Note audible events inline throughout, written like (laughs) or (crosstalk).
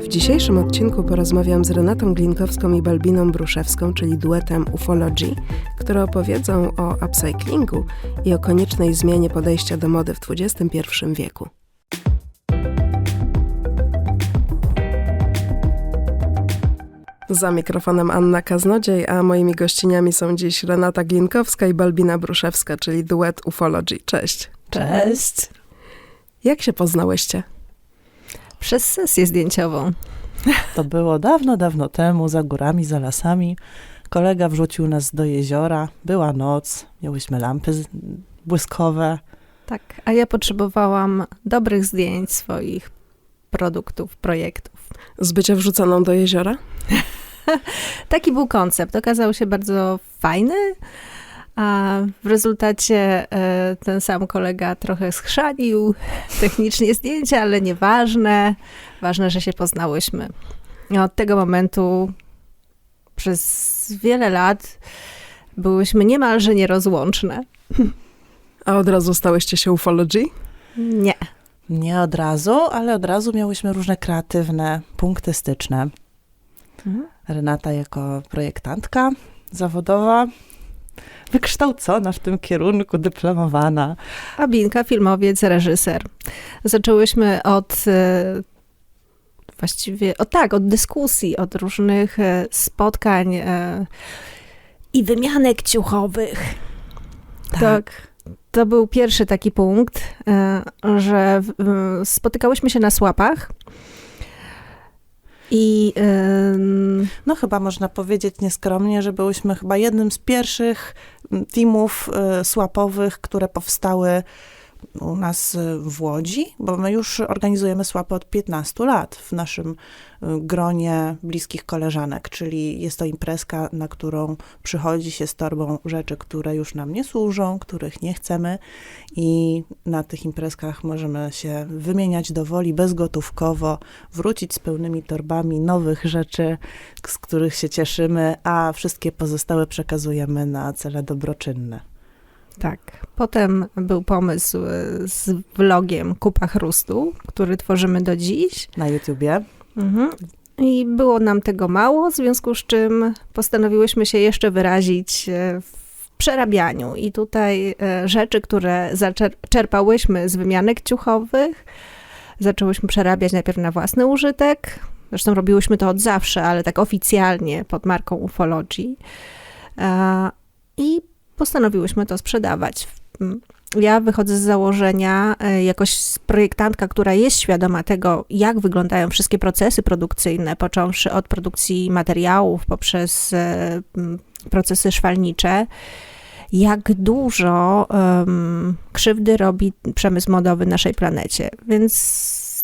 W dzisiejszym odcinku porozmawiam z Renatą Glinkowską i Balbiną Bruszewską, czyli duetem Ufology, które opowiedzą o upcyclingu i o koniecznej zmianie podejścia do mody w XXI wieku. Za mikrofonem Anna Kaznodziej, a moimi gościniami są dziś Renata Glinkowska i Balbina Bruszewska, czyli duet Ufology. Cześć. Cześć. Jak się poznałyście? Przez sesję zdjęciową. To było dawno, dawno temu, za górami, za lasami. Kolega wrzucił nas do jeziora, była noc, miałyśmy lampy błyskowe. Tak, a ja potrzebowałam dobrych zdjęć swoich produktów, projektów. Z bycia wrzuconą do jeziora? (laughs) Taki był koncept. Okazał się bardzo fajny, a w rezultacie e, ten sam kolega trochę schrzanił (laughs) technicznie zdjęcia, ale nieważne. Ważne, że się poznałyśmy. I od tego momentu przez wiele lat byłyśmy niemalże nierozłączne. A od razu stałyście się Ufology? Nie. Nie od razu, ale od razu miałyśmy różne kreatywne punkty styczne. Mhm. Renata jako projektantka zawodowa, wykształcona w tym kierunku, dyplomowana. A Binka, filmowiec, reżyser. Zaczęłyśmy od e, właściwie, o tak, od dyskusji, od różnych e, spotkań e, i wymianek ciuchowych. Tak. To był pierwszy taki punkt, że spotykałyśmy się na słapach i No chyba można powiedzieć nieskromnie, że byłyśmy chyba jednym z pierwszych teamów y, słapowych, które powstały u nas w Łodzi, bo my już organizujemy słapy od 15 lat w naszym y, gronie bliskich koleżanek, czyli jest to imprezka, na którą przychodzi się z torbą rzeczy, które już nam nie służą, których nie chcemy i na tych imprezkach możemy się wymieniać do woli bezgotówkowo, wrócić z pełnymi torbami nowych rzeczy, z których się cieszymy, a wszystkie pozostałe przekazujemy na cele dobroczynne. Tak. Potem był pomysł e, z vlogiem Kupa Chrustu, który tworzymy do dziś. Na YouTubie. Mhm. I było nam tego mało, w związku z czym postanowiłyśmy się jeszcze wyrazić e, w przerabianiu. I tutaj e, rzeczy, które zaczerpałyśmy z wymianek ciuchowych, zaczęłyśmy przerabiać najpierw na własny użytek. Zresztą robiłyśmy to od zawsze, ale tak oficjalnie pod marką Ufology. I postanowiłyśmy to sprzedawać. Mm, Ja wychodzę z założenia, e, jakoś projektantka, która jest świadoma tego, jak wyglądają wszystkie procesy produkcyjne, począwszy od produkcji materiałów, poprzez e, procesy szwalnicze, jak dużo em, krzywdy robi przemysł modowy naszej planecie. Więc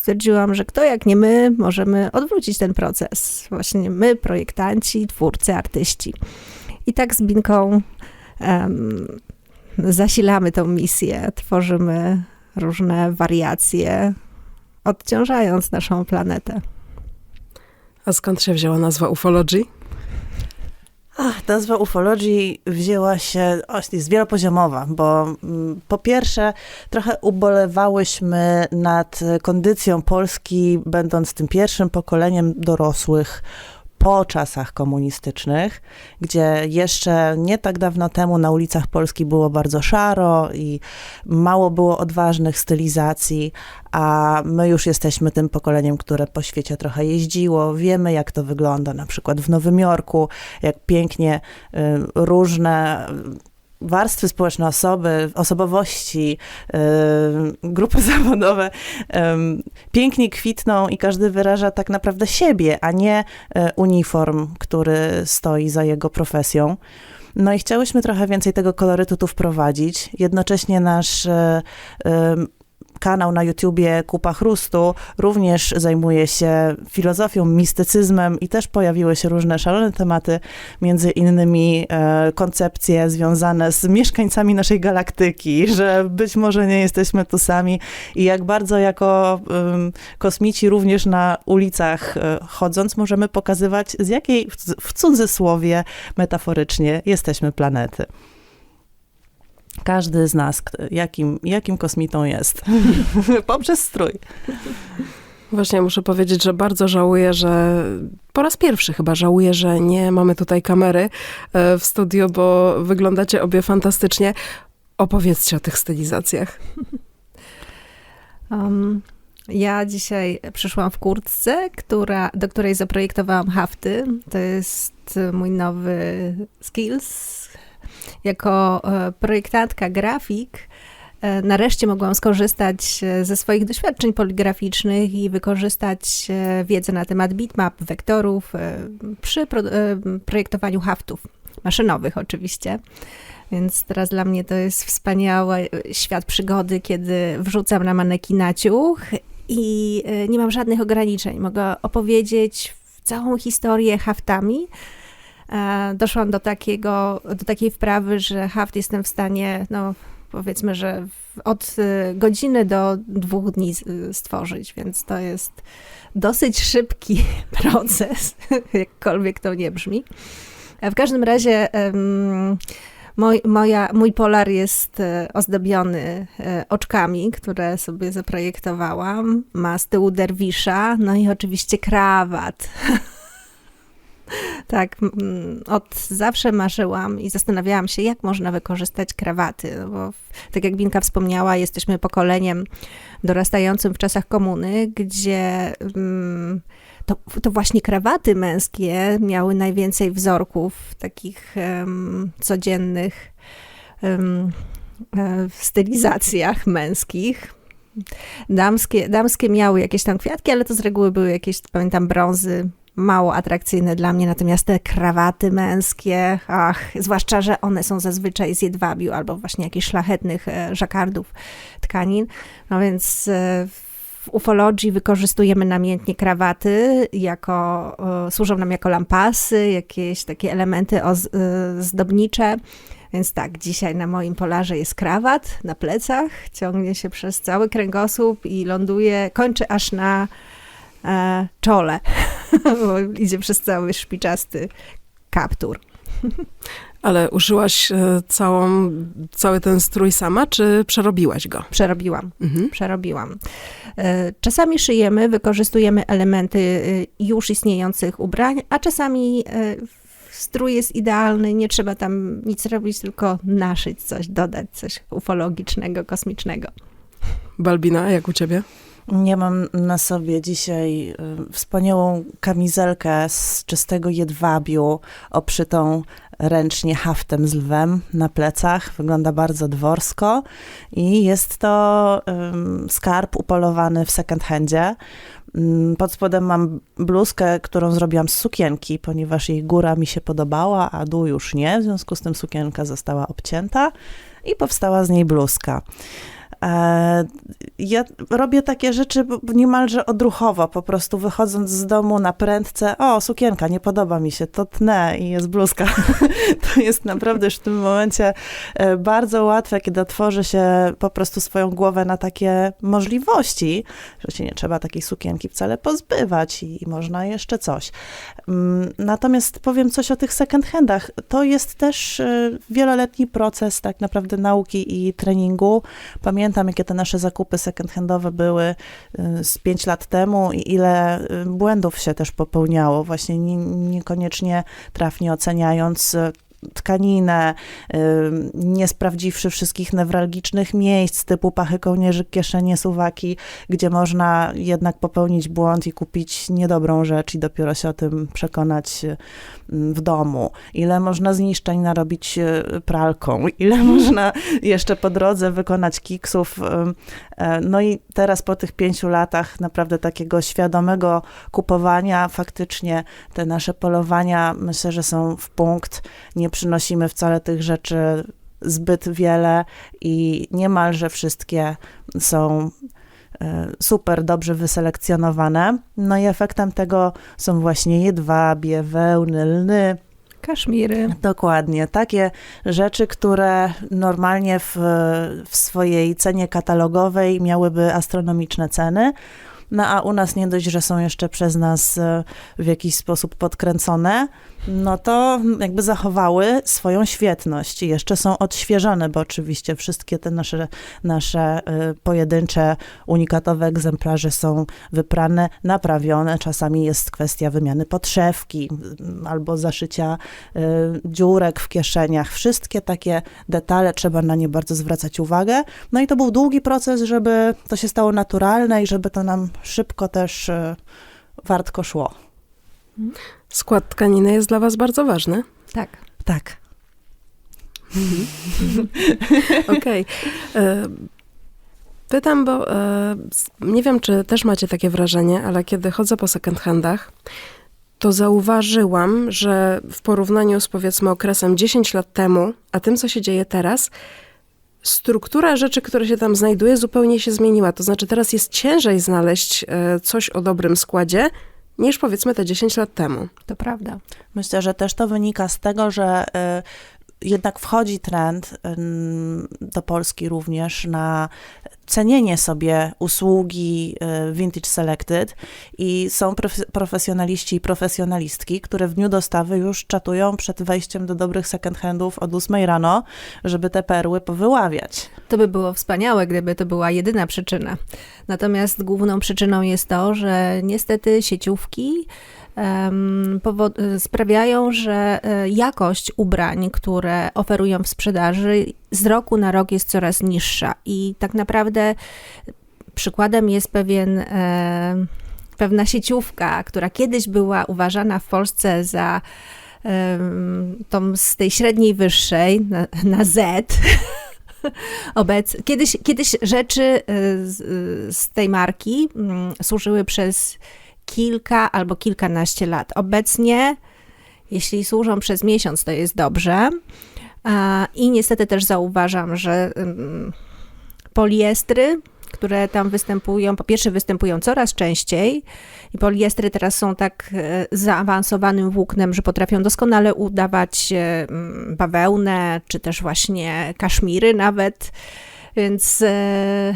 stwierdziłam, że kto jak nie my, możemy odwrócić ten proces. Właśnie my, projektanci, twórcy, artyści. I tak z Binką em, zasilamy tą misję, tworzymy różne wariacje, odciążając naszą planetę. A skąd się wzięła nazwa Ufology? Ach, nazwa ufology wzięła się, jest wielopoziomowa, bo mm, po pierwsze trochę ubolewałyśmy nad kondycją Polski, będąc tym pierwszym pokoleniem dorosłych po czasach komunistycznych, gdzie jeszcze nie tak dawno temu na ulicach Polski było bardzo szaro i mało było odważnych stylizacji, a my już jesteśmy tym pokoleniem, które po świecie trochę jeździło, wiemy jak to wygląda na przykład w Nowym Jorku, jak pięknie y, różne warstwy społeczne, osoby, osobowości, y, grupy (laughs) zawodowe pięknie kwitną i każdy wyraża tak naprawdę siebie, a nie y, uniform, który stoi za jego profesją. No i chciałyśmy trochę więcej tego kolorytu tu wprowadzić. Jednocześnie nasz y, kanał na YouTubie Kupa Chrustu również zajmuje się filozofią, mistycyzmem i też pojawiły się różne szalone tematy, między innymi e, koncepcje związane z mieszkańcami naszej galaktyki, że być może nie jesteśmy tu sami i jak bardzo jako em, kosmici również na ulicach e, chodząc możemy pokazywać z jakiej w, w cudzysłowie metaforycznie jesteśmy planety. Każdy z nas, jakim, jakim kosmitą jest. (laughs) Poprzez strój. Właśnie muszę powiedzieć, że bardzo żałuję, że po raz pierwszy chyba żałuję, że nie mamy tutaj kamery e, w studiu, bo wyglądacie obie fantastycznie. Opowiedzcie o tych stylizacjach. Um, ja dzisiaj przyszłam w kurtce, która, do której zaprojektowałam hafty. To jest mój nowy skills. Jako e, projektantka grafik e, nareszcie mogłam skorzystać e, ze swoich doświadczeń poligraficznych i wykorzystać wiedzę na temat bitmap, wektorów przy pro, projektowaniu haftów. Maszynowych oczywiście. Więc teraz dla mnie to jest wspaniały świat przygody, kiedy wrzucam na manekina ciuch i nie mam żadnych ograniczeń. Mogę opowiedzieć całą historię haftami. E, Doszłam do, takiego, do takiej wprawy, że haft jestem w stanie, no powiedzmy, że od e, godziny do dwóch dni stworzyć, więc to jest dosyć szybki (laughs) proces, (laughs) jakkolwiek to nie brzmi. E, W każdym razie Moj, moja, mój polar jest e, ozdobiony oczkami, które sobie zaprojektowałam. Ma z tyłu derwisza, no i oczywiście krawat. (laughs) tak, od zawsze marzyłam i zastanawiałam się, jak można wykorzystać krawaty, no bo tak jak Binka wspomniała, jesteśmy pokoleniem dorastającym w czasach komuny, gdzie mm, to, to właśnie krawaty męskie miały najwięcej wzorków takich em, codziennych e, w stylizacjach męskich. Damskie, damskie miały jakieś tam kwiatki, ale to z reguły były jakieś, pamiętam, brązy, mało atrakcyjne dla mnie, natomiast te krawaty męskie, ach, zwłaszcza, że one są zazwyczaj z jedwabiu albo właśnie jakichś szlachetnych e, żakardów tkanin, no więc e, w ufologii wykorzystujemy namiętnie krawaty, jako, e, służą nam jako lampasy, jakieś takie elementy oz, zdobnicze. Więc tak, dzisiaj na moim polarze jest krawat na plecach, ciągnie się przez cały kręgosłup i ląduje, kończy aż na e, czole, (laughs) (laughs) bo idzie przez cały szpiczasty kaptur. (laughs) Ale użyłaś e, całą, cały ten strój sama, czy przerobiłaś go? Przerobiłam. Mhm. przerobiłam. E, Czasami szyjemy, wykorzystujemy elementy e, już istniejących ubrań, a czasami strój jest idealny, nie trzeba tam nic robić, tylko naszyć coś, dodać coś ufologicznego, kosmicznego. Balbina, jak u ciebie? Ja mam na sobie dzisiaj y, wspaniałą kamizelkę z czystego jedwabiu, obszytą ręcznie haftem z lwem na plecach. Wygląda bardzo dworsko i jest to ym, skarb upolowany w second handzie. Ym, Pod spodem mam bluzkę, którą zrobiłam z sukienki, ponieważ jej góra mi się podobała, a dół już nie. W związku z tym sukienka została obcięta i powstała z niej bluzka. E, Ja robię takie rzeczy niemalże odruchowo, po prostu wychodząc z domu na prędce, o, sukienka, nie podoba mi się, to tnę i jest bluzka. (laughs) To jest naprawdę już w tym momencie e, bardzo łatwe, kiedy otworzy się po prostu swoją głowę na takie możliwości, że się nie trzeba takiej sukienki wcale pozbywać i, i można jeszcze coś. Mm, Natomiast powiem coś o tych second handach. To jest też e, wieloletni proces tak naprawdę nauki i treningu. Pamiętam, jakie te nasze zakupy second-handowe były y, z 5 lat temu i ile y, błędów się też popełniało, właśnie nie, niekoniecznie trafnie oceniając y, tkaninę, nie sprawdziwszy wszystkich newralgicznych miejsc typu pachy kołnierzyk, kieszenie, suwaki, gdzie można jednak popełnić błąd i kupić niedobrą rzecz i dopiero się o tym przekonać w domu. Ile można zniszczeń narobić y, pralką, (laughs) ile można jeszcze po drodze wykonać kiksów. e, No i teraz po tych pięciu latach naprawdę takiego świadomego kupowania, faktycznie te nasze polowania myślę, że są w punkt. Nie przynosimy wcale tych rzeczy zbyt wiele i niemalże wszystkie są e, super dobrze wyselekcjonowane. No i efektem tego są właśnie jedwabie, wełny, lny, Kaszmiry. Dokładnie. Takie rzeczy, które normalnie w, w swojej cenie katalogowej miałyby astronomiczne ceny. no a u nas nie dość, że są jeszcze przez nas e, w jakiś sposób podkręcone, no to jakby zachowały swoją świetność i jeszcze są odświeżone, bo oczywiście wszystkie te nasze, nasze y, pojedyncze, unikatowe egzemplarze są wyprane, naprawione. Czasami jest kwestia wymiany podszewki y, albo zaszycia y, dziurek w kieszeniach. Wszystkie takie detale trzeba na nie bardzo zwracać uwagę. No i to był długi proces, żeby to się stało naturalne i żeby to nam szybko też y, wartko szło. Skład tkaniny jest dla Was bardzo ważny. Tak. Tak. (laughs) Okej. E, Pytam, bo e, nie wiem, czy też macie takie wrażenie, ale kiedy chodzę po second handach, to zauważyłam, że w porównaniu z powiedzmy okresem 10 lat temu, a tym, co się dzieje teraz, struktura rzeczy, które się tam znajduje, zupełnie się zmieniła. To znaczy, teraz jest ciężej znaleźć e, coś o dobrym składzie, niż powiedzmy te 10 lat temu. To prawda. Myślę, że też to wynika z tego, że y, jednak wchodzi trend y, do Polski również na cenienie sobie usługi y, Vintage Selected i są prof- profesjonaliści i profesjonalistki, które w dniu dostawy już czatują przed wejściem do dobrych second handów od 8 rano, żeby te perły powyławiać. To by było wspaniałe, gdyby to była jedyna przyczyna. Natomiast główną przyczyną jest to, że niestety sieciówki sprawiają, że e, jakość ubrań, które oferują w sprzedaży, z roku na rok jest coraz niższa. I tak naprawdę przykładem jest pewien. E, Pewna sieciówka, która kiedyś była uważana w Polsce za em, tą z tej średniej wyższej na, na Z, (laughs) (laughs) Obec. Kiedyś, kiedyś rzeczy y, z, y, z tej marki mm, służyły przez kilka albo kilkanaście lat. Obecnie, jeśli służą przez miesiąc, to jest dobrze. I niestety też zauważam, że ym, poliestry, które tam występują, po pierwsze występują coraz częściej i poliestry teraz są tak e, zaawansowanym włóknem, że potrafią doskonale udawać e, mm, bawełnę, czy też właśnie kaszmiry nawet, więc e,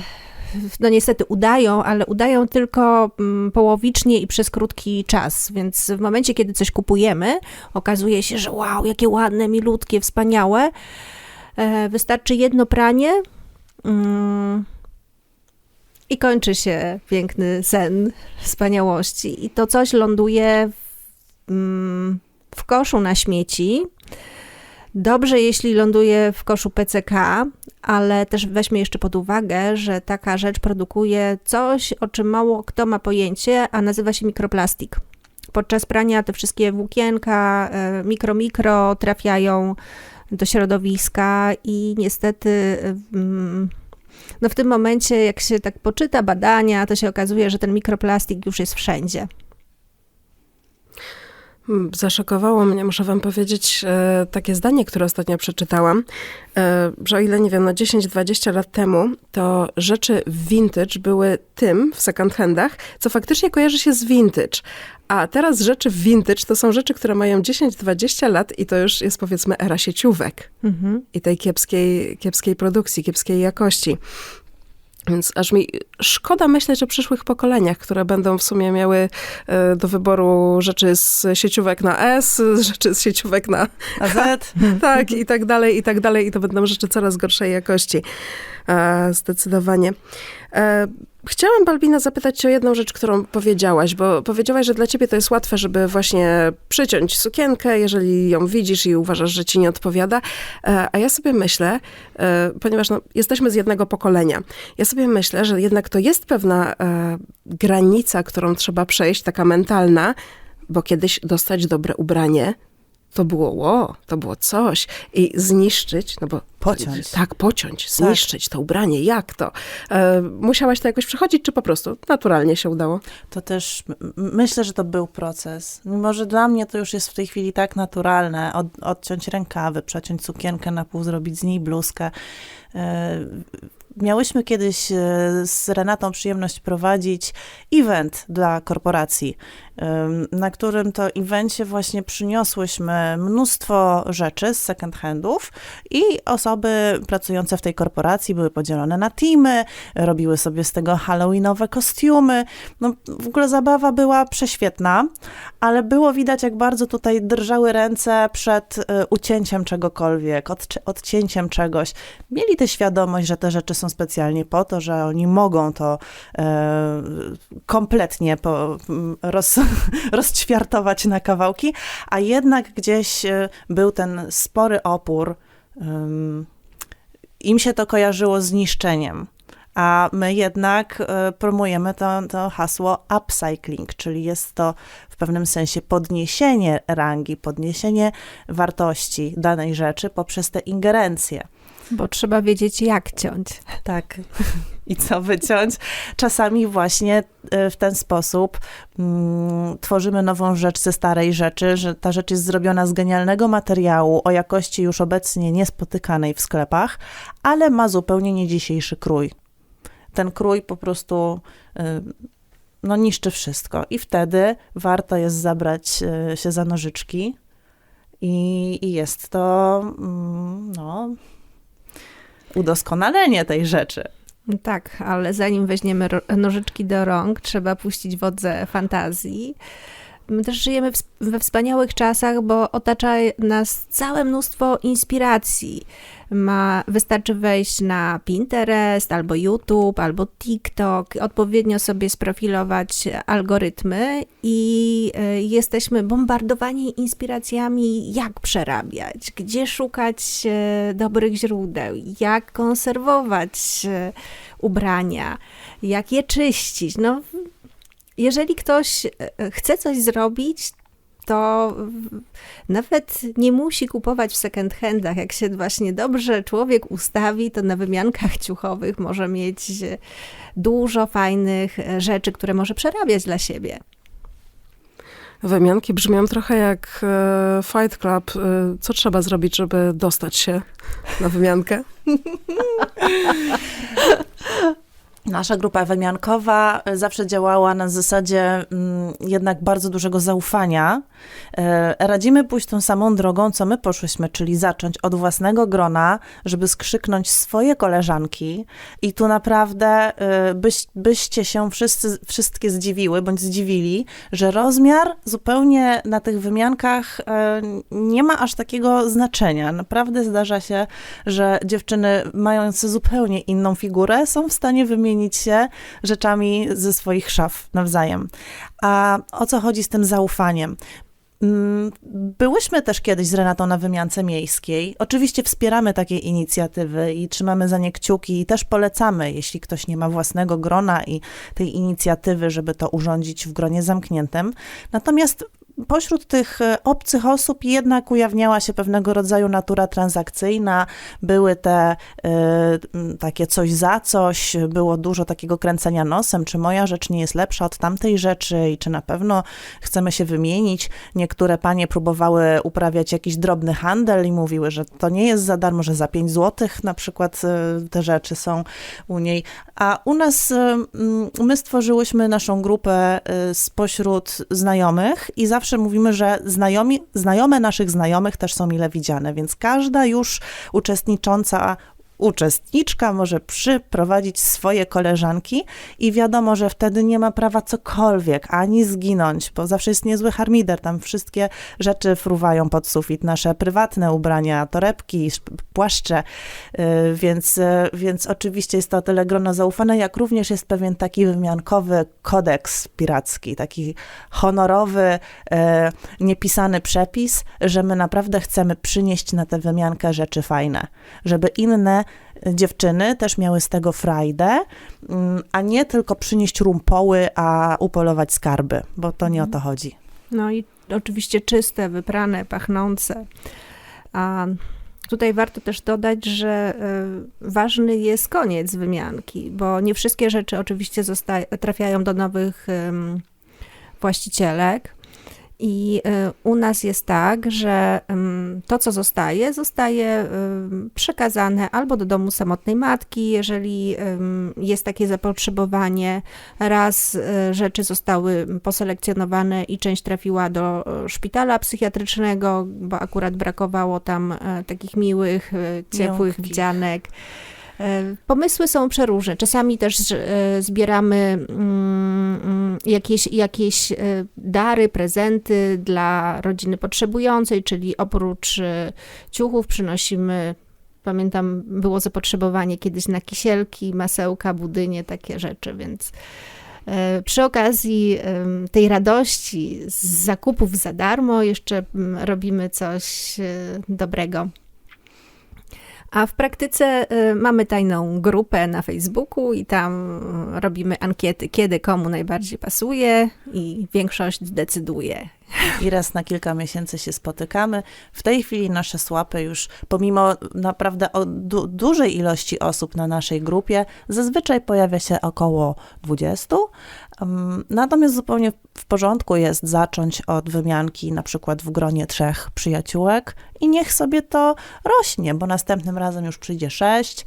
no niestety udają, ale udają tylko mm, połowicznie i przez krótki czas, więc w momencie, kiedy coś kupujemy, okazuje się, że wow, jakie ładne, milutkie, wspaniałe, wystarczy jedno pranie mm, i kończy się piękny sen wspaniałości. I to coś ląduje w, mm, w koszu na śmieci. Dobrze, jeśli ląduje w koszu PCK, ale też weźmy jeszcze pod uwagę, że taka rzecz produkuje coś, o czym mało kto ma pojęcie, a nazywa się mikroplastik. Podczas prania te wszystkie włókienka, e, mikro, mikro trafiają do środowiska i niestety mm, no w tym momencie, jak się tak poczyta badania, to się okazuje, że ten mikroplastik już jest wszędzie. Zaszokowało mnie, muszę wam powiedzieć, e, takie zdanie, które ostatnio przeczytałam, e, że o ile nie wiem, no 10-20 lat temu, to rzeczy vintage były tym w second handach, co faktycznie kojarzy się z vintage. A teraz rzeczy vintage to są rzeczy, które mają 10-20 lat i to już jest powiedzmy era sieciówek Mhm. i tej kiepskiej, kiepskiej produkcji, kiepskiej jakości. Więc aż mi szkoda myśleć o przyszłych pokoleniach, które będą w sumie miały e, do wyboru rzeczy z sieciówek na S, rzeczy z sieciówek na A Z? (laughs) tak i tak dalej, i tak dalej. I to będą rzeczy coraz gorszej jakości. E, zdecydowanie. E, chciałam, Balbina, zapytać cię o jedną rzecz, którą powiedziałaś, bo powiedziałaś, że dla ciebie to jest łatwe, żeby właśnie przyciąć sukienkę, jeżeli ją widzisz i uważasz, że ci nie odpowiada. E, a ja sobie myślę, ponieważ no, jesteśmy z jednego pokolenia, ja sobie myślę, że jednak to jest pewna granica, którą trzeba przejść, taka mentalna, bo kiedyś dostać dobre ubranie to było ło, to było coś. I zniszczyć, no bo... Pociąć. Tak, pociąć, zniszczyć to ubranie. Jak to? E, musiałaś to jakoś przechodzić, czy po prostu naturalnie się udało? To też myślę, że to był proces. Mimo, że dla mnie to już jest w tej chwili tak naturalne, od, odciąć rękawy, przeciąć sukienkę na pół, zrobić z niej bluzkę. E, Miałyśmy kiedyś e, z Renatą przyjemność prowadzić event dla korporacji. Na którym to evencie właśnie przyniosłyśmy mnóstwo rzeczy z second handów i osoby pracujące w tej korporacji były podzielone na teamy, robiły sobie z tego halloweenowe kostiumy. No, w ogóle zabawa była prześwietna, ale było widać, jak bardzo tutaj drżały ręce przed y, ucięciem czegokolwiek, odci- odcięciem czegoś. Mieli tę świadomość, że te rzeczy są specjalnie po to, że oni mogą to e, kompletnie po, roz, (laughs) rozćwiartować na kawałki, a jednak gdzieś e, był ten spory opór. Im się to kojarzyło z niszczeniem. A my jednak e, promujemy to, to hasło upcycling, czyli jest to w pewnym sensie podniesienie rangi, podniesienie wartości danej rzeczy poprzez te ingerencje. Bo trzeba wiedzieć, jak ciąć. Tak. (laughs) I co wyciąć? Czasami właśnie e, w ten sposób mm, tworzymy nową rzecz ze starej rzeczy, że ta rzecz jest zrobiona z genialnego materiału o jakości już obecnie niespotykanej w sklepach, ale ma zupełnie nie dzisiejszy krój. Ten krój po prostu y, no, niszczy wszystko. I wtedy warto jest zabrać y, się za nożyczki i, i jest to mm, no, udoskonalenie tej rzeczy. Tak, ale zanim weźmiemy nożyczki do rąk, trzeba puścić wodze fantazji. My też żyjemy we wspaniałych czasach, bo otacza nas całe mnóstwo inspiracji. Ma, wystarczy wejść na Pinterest, albo YouTube, albo TikTok, odpowiednio sobie sprofilować algorytmy i y, jesteśmy bombardowani inspiracjami, jak przerabiać, gdzie szukać y, dobrych źródeł, jak konserwować y, ubrania, jak je czyścić. No, jeżeli ktoś e, chce coś zrobić, to nawet nie musi kupować w second handach. Jak się właśnie dobrze człowiek ustawi, to na wymiankach ciuchowych może mieć e, dużo fajnych e, rzeczy, które może przerabiać dla siebie. Wymianki brzmią trochę jak e, Fight Club. E, co trzeba zrobić, żeby dostać się na wymiankę? (laughs) Nasza grupa wymiankowa e, zawsze działała na zasadzie mm, jednak bardzo dużego zaufania. E, Radzimy pójść tą samą drogą, co my poszłyśmy, czyli zacząć od własnego grona, żeby skrzyknąć swoje koleżanki. I tu naprawdę e, byś, byście się wszyscy, wszystkie zdziwiły, bądź zdziwili, że rozmiar zupełnie na tych wymiankach nie ma aż takiego znaczenia. Naprawdę zdarza się, że dziewczyny mające zupełnie inną figurę są w stanie wymienić się rzeczami ze swoich szaf nawzajem. A o co chodzi z tym zaufaniem? Mm, Byłyśmy też kiedyś z Renatą na wymiance miejskiej. Oczywiście wspieramy takie inicjatywy i trzymamy za nie kciuki i też polecamy, jeśli ktoś nie ma własnego grona i tej inicjatywy, żeby to urządzić w gronie zamkniętym. Natomiast pośród tych e, obcych osób jednak ujawniała się pewnego rodzaju natura transakcyjna, były te m, takie coś za coś, było dużo takiego kręcenia nosem, czy moja rzecz nie jest lepsza od tamtej rzeczy i czy na pewno chcemy się wymienić. Niektóre panie próbowały uprawiać jakiś drobny handel i mówiły, że to nie jest za darmo, że za 5 złotych na przykład e, te rzeczy są u niej. A u nas m, my stworzyłyśmy naszą grupę spośród znajomych i zawsze mówimy, że znajomi, znajome naszych znajomych też są mile widziane, więc każda już uczestnicząca uczestniczka może przyprowadzić swoje koleżanki i wiadomo, że wtedy nie ma prawa cokolwiek, ani zginąć, bo zawsze jest niezły harmider, tam wszystkie rzeczy fruwają pod sufit, nasze prywatne ubrania, torebki, płaszcze, yy, więc, yy, więc oczywiście jest to o tyle grono zaufane, jak również jest pewien taki wymiankowy kodeks piracki, taki honorowy, yy, niepisany przepis, że my naprawdę chcemy przynieść na tę wymiankę rzeczy fajne, żeby inne dziewczyny też miały z tego frajdę, mm, a nie tylko przynieść rumpoły, a upolować skarby, bo to nie o to chodzi. No i oczywiście czyste, wyprane, pachnące. A tutaj warto też dodać, że y, ważny jest koniec wymianki, bo nie wszystkie rzeczy oczywiście trafiają do nowych właścicielek. I y, u nas jest tak, że to, co zostaje, zostaje przekazane albo do domu samotnej matki, jeżeli jest takie zapotrzebowanie. Raz y, rzeczy zostały poselekcjonowane i część trafiła do y, szpitala psychiatrycznego, bo akurat brakowało tam takich miłych, ciepłych Miątkich. wdzianek. E, Pomysły są przeróżne. Czasami też e, zbieramy mm, mm, jakieś, jakieś e, dary, prezenty dla rodziny potrzebującej, czyli oprócz ciuchów przynosimy. Pamiętam, było zapotrzebowanie kiedyś na kisielki, masełka, budynie, takie rzeczy, więc przy okazji tej radości z zakupów za darmo jeszcze mm, robimy coś dobrego. A w praktyce y, mamy tajną grupę na Facebooku i tam y, robimy ankiety, kiedy komu najbardziej pasuje i większość decyduje. I raz na kilka miesięcy się spotykamy. W tej chwili nasze słapy już, pomimo naprawdę du- dużej ilości osób na naszej grupie, zazwyczaj pojawia się około 20. Um, natomiast zupełnie w porządku jest zacząć od wymianki na przykład w gronie trzech przyjaciółek i niech sobie to rośnie, bo następnym razem już przyjdzie sześć,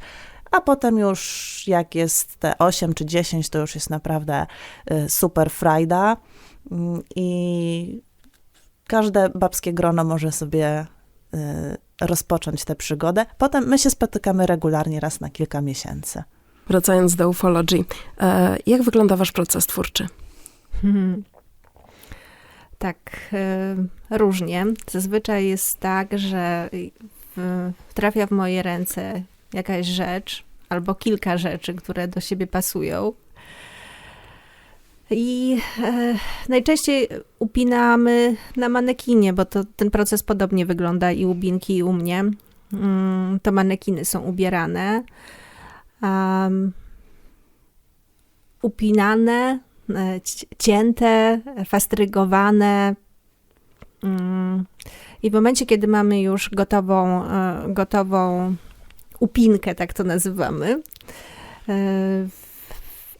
a potem już jak jest te 8 czy 10, to już jest naprawdę y, super frajda. Mm, I każde babskie grono może sobie y, rozpocząć tę przygodę. Potem my się spotykamy regularnie raz na kilka miesięcy. Wracając do ufology, e, jak wygląda wasz proces twórczy? Hmm. Tak, y, różnie. Zazwyczaj jest tak, że w, trafia w moje ręce jakaś rzecz albo kilka rzeczy, które do siebie pasują. I e, najczęściej upinamy na manekinie, bo to ten proces podobnie wygląda i u Binki, i u mnie. Mm, to manekiny są ubierane, um, upinane, e, ci- cięte, fastrygowane. Mm, I w momencie, kiedy mamy już gotową, e, gotową upinkę, tak to nazywamy, e,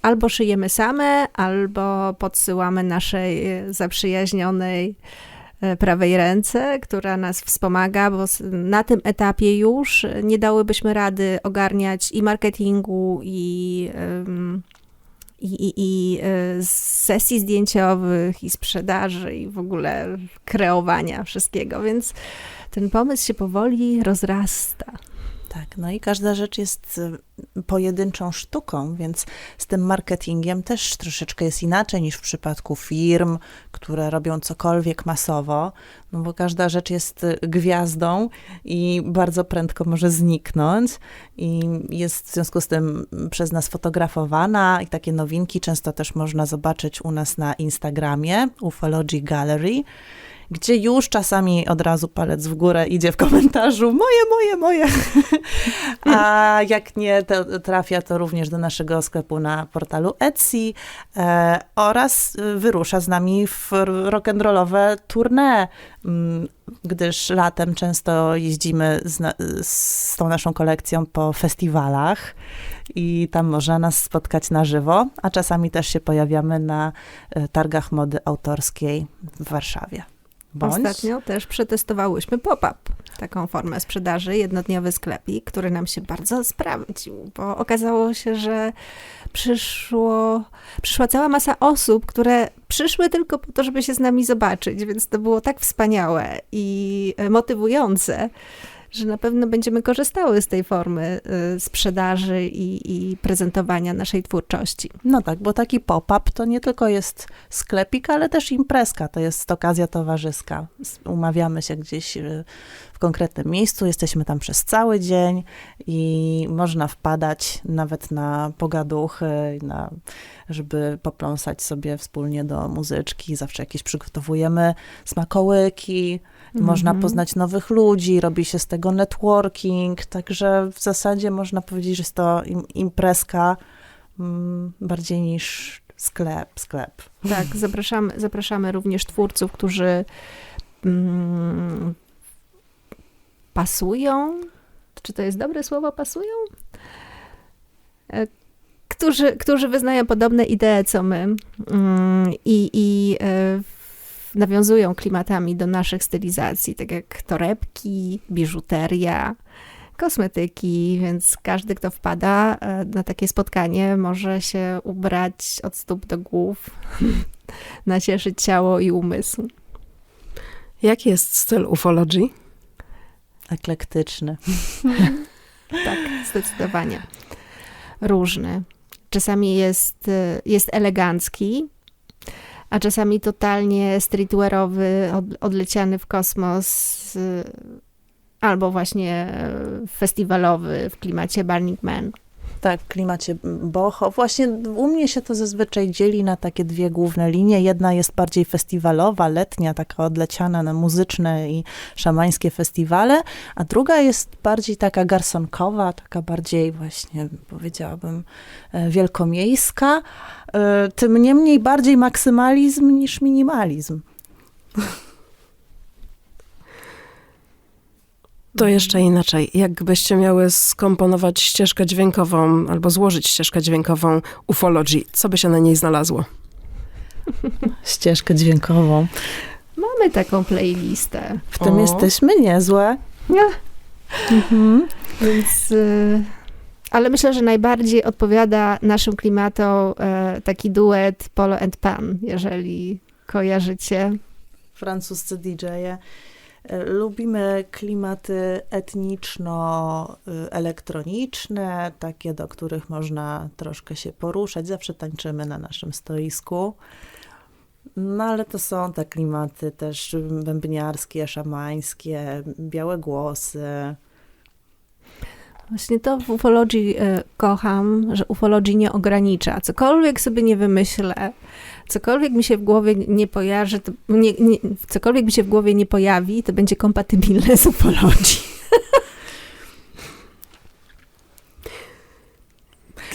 albo szyjemy same, albo podsyłamy naszej e, zaprzyjaźnionej e, prawej ręce, która nas wspomaga, bo na tym etapie już nie dałybyśmy rady ogarniać i marketingu, i, i, i e, sesji zdjęciowych, i sprzedaży, i w ogóle kreowania wszystkiego, więc ten pomysł się powoli rozrasta. Tak, no i każda rzecz jest y, pojedynczą sztuką, więc z tym marketingiem też troszeczkę jest inaczej niż w przypadku firm, które robią cokolwiek masowo, no bo każda rzecz jest y, gwiazdą i bardzo prędko może zniknąć i jest w związku z tym przez nas fotografowana i takie nowinki często też można zobaczyć u nas na Instagramie Ufology Gallery gdzie już czasami od razu palec w górę idzie w komentarzu moje, moje, moje. (laughs) A jak nie to trafia to również do naszego sklepu na portalu Etsy e, oraz wyrusza z nami w rock'n'rollowe tournée, mm, gdyż latem często jeździmy z, na, z tą naszą kolekcją po festiwalach i tam można nas spotkać na żywo, a czasami też się pojawiamy na e, targach mody autorskiej w Warszawie. Bądź. Ostatnio też przetestowałyśmy pop-up, taką formę sprzedaży, jednodniowy sklepik, który nam się bardzo sprawdził, bo okazało się, że przyszło, przyszła cała masa osób, które przyszły tylko po to, żeby się z nami zobaczyć, więc to było tak wspaniałe i motywujące, że na pewno będziemy korzystały z tej formy y, sprzedaży i, i prezentowania naszej twórczości. No tak, bo taki pop-up to nie tylko jest sklepik, ale też imprezka, to jest okazja towarzyska. Umawiamy się gdzieś y, w konkretnym miejscu, jesteśmy tam przez cały dzień i można wpadać nawet na pogaduchy, na, żeby popląsać sobie wspólnie do muzyczki. Zawsze jakieś przygotowujemy smakołyki, można Mhm. poznać nowych ludzi, robi się z tego networking, także w zasadzie można powiedzieć, że jest to im, imprezka mm, bardziej niż sklep, sklep. Tak, (laughs) zapraszamy, zapraszamy również twórców, którzy mm, pasują. Czy to jest dobre słowo, pasują? E, Którzy, którzy wyznają podobne idee co my mm, i, i e, nawiązują klimatami do naszych stylizacji, tak jak torebki, biżuteria, kosmetyki, więc każdy, kto wpada e, na takie spotkanie, może się ubrać od stóp do głów, (laughs) nacieszyć ciało i umysł. Jaki jest styl ufology? Eklektyczny. (laughs) Tak, zdecydowanie. Różny. Czasami jest, y, jest elegancki, a czasami totalnie streetwearowy, od, odleciany w kosmos, y, albo właśnie festiwalowy w klimacie Burning Man. Tak, w klimacie boho. Właśnie u mnie się to zazwyczaj dzieli na takie dwie główne linie. Jedna jest bardziej festiwalowa, letnia, taka odleciana na muzyczne i szamańskie festiwale, a druga jest bardziej taka garsonkowa, taka bardziej właśnie, powiedziałabym, e, wielkomiejska. E, Tym niemniej bardziej maksymalizm niż minimalizm. To jeszcze inaczej. Jakbyście miały skomponować ścieżkę dźwiękową albo złożyć ścieżkę dźwiękową ufology, co by się na niej znalazło? (laughs) Ścieżkę dźwiękową. Mamy taką playlistę. W tym O. jesteśmy niezłe. Mhm. Więc, y, ale myślę, że najbardziej odpowiada naszym klimatom e, taki duet Polo and Pan, jeżeli kojarzycie. francuscy DJ-e. Lubimy klimaty etniczno-elektroniczne, takie, do których można troszkę się poruszać. Zawsze tańczymy na naszym stoisku. No ale to są te klimaty też bębniarskie, szamańskie, białe głosy. Właśnie to w ufologii e, kocham, że ufologii nie ogranicza. Cokolwiek sobie nie wymyślę, cokolwiek mi się w głowie nie pojawi, to nie, nie, cokolwiek mi się w głowie nie pojawi, to będzie kompatybilne z ufologii.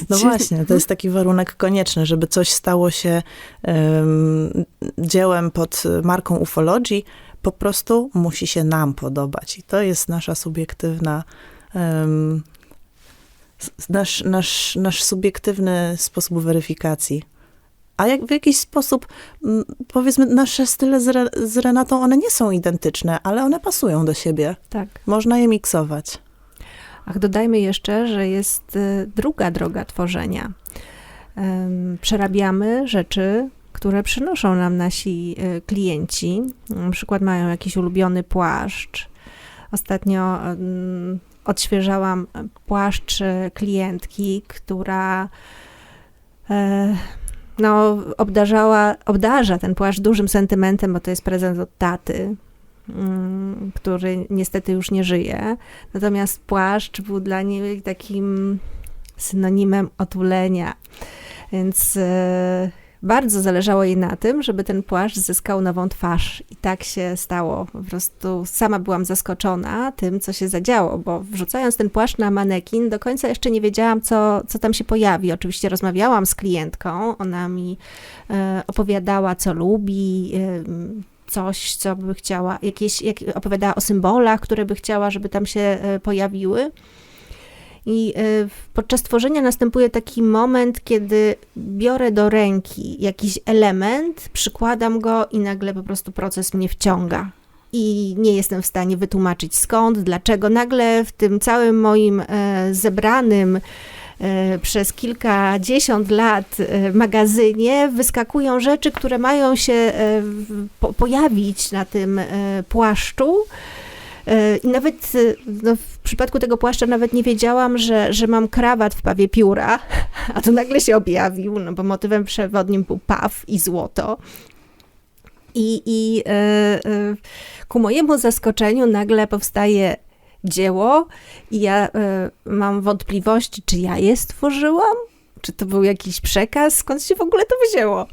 No właśnie, to jest taki warunek konieczny, żeby coś stało się em, dziełem pod marką ufologii, po prostu musi się nam podobać. I to jest nasza subiektywna, s- nasz, nasz, nasz subiektywny sposób weryfikacji. A jak w jakiś sposób, powiedzmy, nasze style z, Re, z Renatą, one nie są identyczne, ale one pasują do siebie. Tak. Można je miksować. Ach, dodajmy jeszcze, że jest y, druga droga tworzenia. Przerabiamy rzeczy, które przynoszą nam nasi y, klienci. Na przykład mają jakiś ulubiony płaszcz. Ostatnio odświeżałam płaszcz y, klientki, która e, no, obdarzała, obdarza ten płaszcz dużym sentymentem, bo to jest prezent od taty, mm, który niestety już nie żyje. Natomiast płaszcz był dla niej takim synonimem otulenia. Więc e, bardzo zależało jej na tym, żeby ten płaszcz zyskał nową twarz. I tak się stało. Po prostu sama byłam zaskoczona tym, co się zadziało, bo wrzucając ten płaszcz na manekin, do końca jeszcze nie wiedziałam, co, co tam się pojawi. Oczywiście rozmawiałam z klientką, ona mi e, opowiadała, co lubi, em, coś, co by chciała, jakieś, jak, opowiadała o symbolach, które by chciała, żeby tam się e, pojawiły. I w- podczas tworzenia następuje taki moment, kiedy biorę do ręki jakiś element, przykładam go i nagle po prostu proces mnie wciąga. I nie jestem w stanie wytłumaczyć skąd, dlaczego. Nagle w tym całym moim e, zebranym e, przez kilkadziesiąt lat e, magazynie wyskakują rzeczy, które mają się pojawić na tym płaszczu. E, I nawet e, no, w przypadku tego płaszcza nawet nie wiedziałam, że, że mam krawat w pawie pióra, (laughs) a to nagle się objawił, no bo motywem przewodnim był paw i złoto. I, i e, ku mojemu zaskoczeniu nagle powstaje dzieło i ja mam wątpliwości, czy ja je stworzyłam? Czy to był jakiś przekaz? Skąd się w ogóle to wzięło?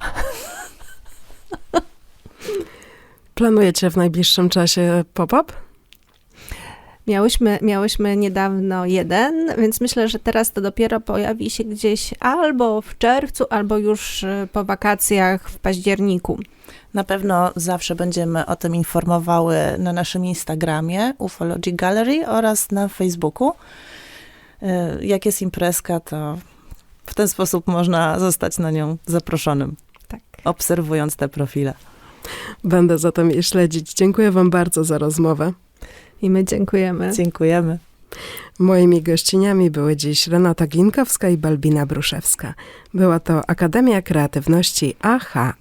(laughs) Planujecie w najbliższym czasie pop-up? Miałyśmy, miałyśmy niedawno jeden, więc myślę, że teraz to dopiero pojawi się gdzieś albo w czerwcu, albo już e, po wakacjach w październiku. Na pewno zawsze będziemy o tym informowały na naszym Instagramie Ufology Gallery oraz na Facebooku. Y, Jak jest imprezka, to w ten sposób można zostać na nią zaproszonym, Tak. obserwując te profile. Będę zatem je śledzić. Dziękuję Wam bardzo za rozmowę. I my dziękujemy. Dziękujemy. Moimi gościniami były dziś Renata Glinkowska i Balbina Bruszewska. Była to Akademia Kreatywności AHE.